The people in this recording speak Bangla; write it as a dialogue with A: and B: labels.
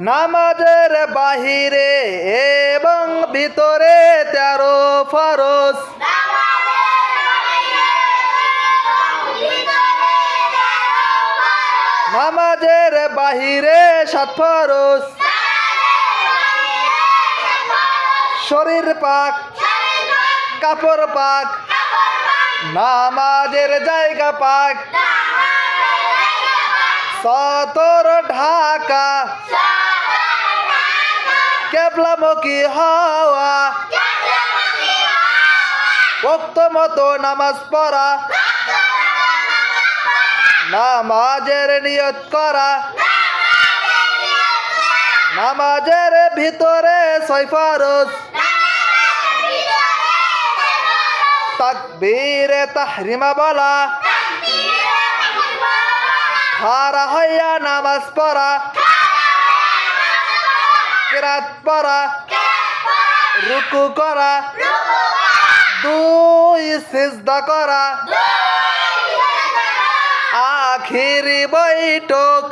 A: নামাজের বাহিরে এবং ভিতরে তেরো ফরজ। নামাজের বাহিরে সাত ফরজ। শরীর পাক, কাপড় পাক, নামাজের জায়গা পাক। সতর ঢাকা কেবলামুখী হওয়া। ভক্ত মতো নামাজ পড়া। নামাজের নিয়ত করা। নামাজের ভিতরে সৈফারস তাকবীরে তাহরিমা বলা। খারা হইয়া নামাজ পড়া। কিরাত পড়া। রুকু করা। দুই সিজদা করা। আখিরি বৈঠক।